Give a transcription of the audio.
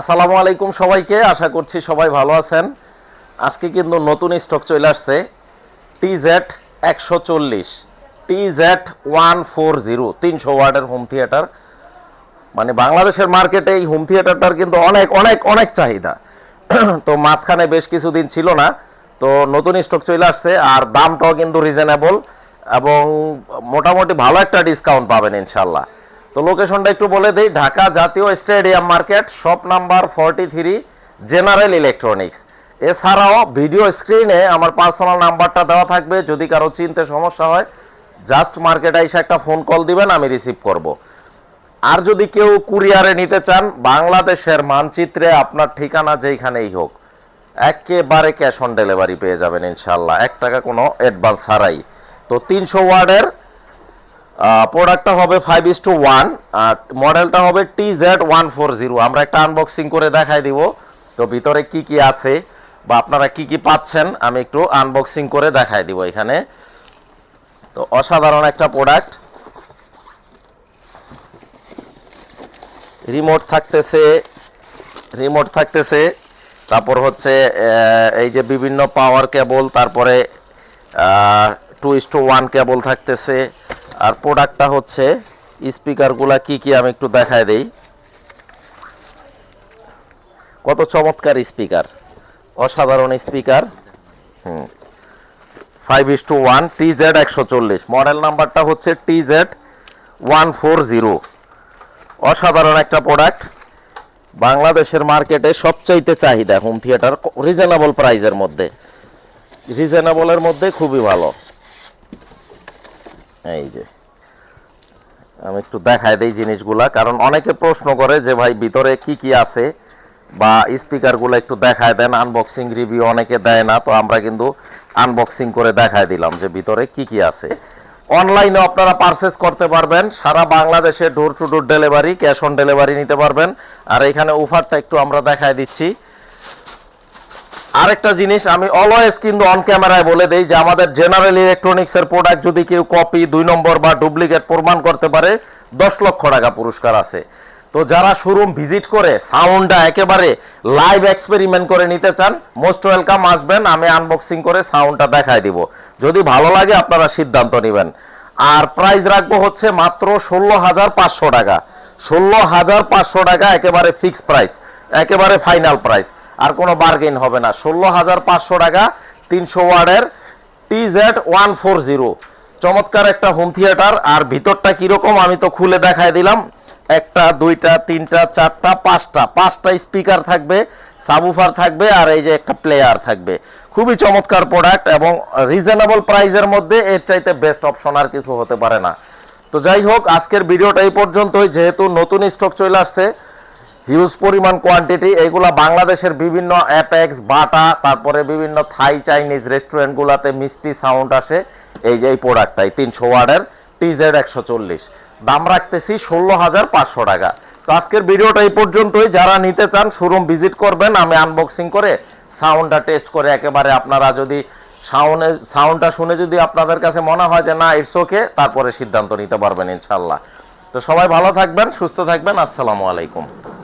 আসসালামু আলাইকুম সবাইকে, আশা করছি সবাই ভালো আছেন। আজকে কিন্তু নতুন স্টক চলে আসছে টি জেড একশো চল্লিশ T Z one four zero, তিনশো ওয়ার্ডের হোম থিয়েটার মানে বাংলাদেশের মার্কেটে এই হোম থিয়েটারটার কিন্তু অনেক অনেক অনেক চাহিদা। তো মাঝখানে বেশ কিছুদিন ছিল না, তো নতুন স্টক চলে আসছে আর দামটাও কিন্তু রিজনেবল এবং মোটামুটি ভালো একটা ডিসকাউন্ট পাবেন ইনশাল্লাহ তো লোকেশনটা একটু বলে দিই, ঢাকা জাতীয় stadium market shop number forty three general electronics এছাড়াও ভিডিও স্ক্রিনে আমার পার্সোনাল নাম্বারটা দেওয়া থাকবে, যদি কারও চিনতে সমস্যা হয় জাস্ট মার্কেটে এসে একটা ফোন কল দিবেন, আমি রিসিভ করব। আর যদি কেউ কুরিয়ারে নিতে চান, বাংলাদেশের মানচিত্রে আপনার ঠিকানা যেইখানেই হোক, একেবারে ক্যাশ অন ডেলিভারি পেয়ে যাবেন ইনশাল্লাহ এক টাকা কোনো অ্যাডভান্স হারাই তো তিনশো ওয়ার্ডের প্রোডাক্টটা হবে ফাইভ ইস টু ওয়ান আর মডেলটা হবে T Z one four zero আমরা একটা আনবক্সিং করে দেখাই দিব। তো ভিতরে কি কি আছে বা আপনারা কি কি পাচ্ছেন, আমি একটু আনবক্সিং করে দেখাই দিব এখানে। তো অসাধারণ একটা প্রোডাক্ট রিমোট থাকতেছে রিমোট থাকতেছে। তারপর হচ্ছে এই যে বিভিন্ন পাওয়ার কেবল তারপরে two is two one cable থাকতেছে। আর প্রোডাক্টটা হচ্ছে স্পিকারগুলা কি কি আমি একটু দেখায় দেই। কত চমৎকার স্পিকার অসাধারণ speaker hmm. Five is two one T Z একশো চল্লিশ। মডেল নাম্বারটা হচ্ছে T Z one four zero. অসাধারণ একটা প্রোডাক্ট বাংলাদেশের মার্কেটে সবচাইতে চাহিদা হোম থিয়েটার রিজনেবল প্রাইজের মধ্যে। রিজনেবলের মধ্যে খুবই ভালো। এই যে, আমি একটু দেখাই দেই জিনিসগুলা, কারণ অনেকে প্রশ্ন করে যে ভাই ভিতরে কি কি আছে, বা স্পিকারগুলো একটু দেখায় দেন আনবক্সিং রিভিউ অনেকে দেয় না, তো আমরা কিন্তু আনবক্সিং করে দেখায় দিলাম যে ভিতরে কি কি আছে। অনলাইনে আপনারা পারচেস করতে পারবেন, সারা বাংলাদেশে door to door delivery cash on delivery নিতে পারবেন, আর এখানে অফারটা একটু আমরা দেখায় দিচ্ছি। আরেকটা জিনিস, আমি অলওয়েজ কিন্তু অন ক্যামেরায় বলে দেই যে আমাদের জেনারেল ইলেকট্রনিক্স এর প্রোডাক্ট যদি কেউ কপি দুই নম্বর বা ডুপ্লিকেট প্রমাণ করতে পারে, দশ লক্ষ টাকা পুরস্কার আছে। তো যারা শোরুম ভিজিট করে সাউন্ডটা একেবারে লাইভ এক্সপেরিমেন্ট করে নিতে চান মোস্ট ওয়েলকাম আসবেন, আমি আনবক্সিং করে সাউন্ডটা দেখাই দিব। যদি ভালো লাগে, আপনারা সিদ্ধান্ত নেবেন। আর প্রাইস রাখব হচ্ছে মাত্র ষোলো হাজার পাঁচশো টাকা। ষোলো হাজার পাঁচশো টাকা একেবারে ফিক্স প্রাইস একেবারে ফাইনাল প্রাইস আর কোনো বার্গেন হবে না। ষোলো হাজার পাঁচশো টাকা তিনশো ওয়ার্ডের T Z one four zero. চমৎকার একটা হোম থিয়েটার আর ভিতরটা কীরকম আমি তো খুলে দেখাই দিলাম। একটা, দুইটা, তিনটা, চারটা, পাঁচটা। পাঁচটা স্পিকার থাকবে সাবুফার থাকবে, আর এই যে একটা প্লেয়ার থাকবে। খুবই চমৎকার প্রোডাক্ট এবং রিজনেবল প্রাইজের মধ্যে এর চাইতে বেস্ট অপশন আর কিছু হতে পারে না। তো যাই হোক, আজকের ভিডিওটা এই পর্যন্তই। যেহেতু নতুন স্টক চলে আসছে হিউজ পরিমাণ কোয়ান্টিটি এগুলা বাংলাদেশের বিভিন্ন অ্যাপেক্স বাটা তারপরে বিভিন্ন থাই চাইনিজ রেস্টুরেন্টগুলোতে মিষ্টি সাউন্ড আসে। এই যে এই প্রোডাক্টটাই তিনশো ওয়ার্ডের টিজেড একশো চল্লিশ। দাম রাখতেছি ষোলো হাজার পাঁচশো টাকা। তো আজকের ভিডিওটা এই পর্যন্তই। যারা নিতে চান শোরুম ভিজিট করবেন, আমি আনবক্সিং করে সাউন্ডটা টেস্ট করে একেবারে আপনারা যদি সাউন্ডে সাউন্ডটা শুনে যদি আপনাদের কাছে মনে হয় যে না ইটস ওকে তারপরে সিদ্ধান্ত নিতে পারবেন ইনশাল্লাহ তো সবাই ভালো থাকবেন, সুস্থ থাকবেন, আসসালামু আলাইকুম।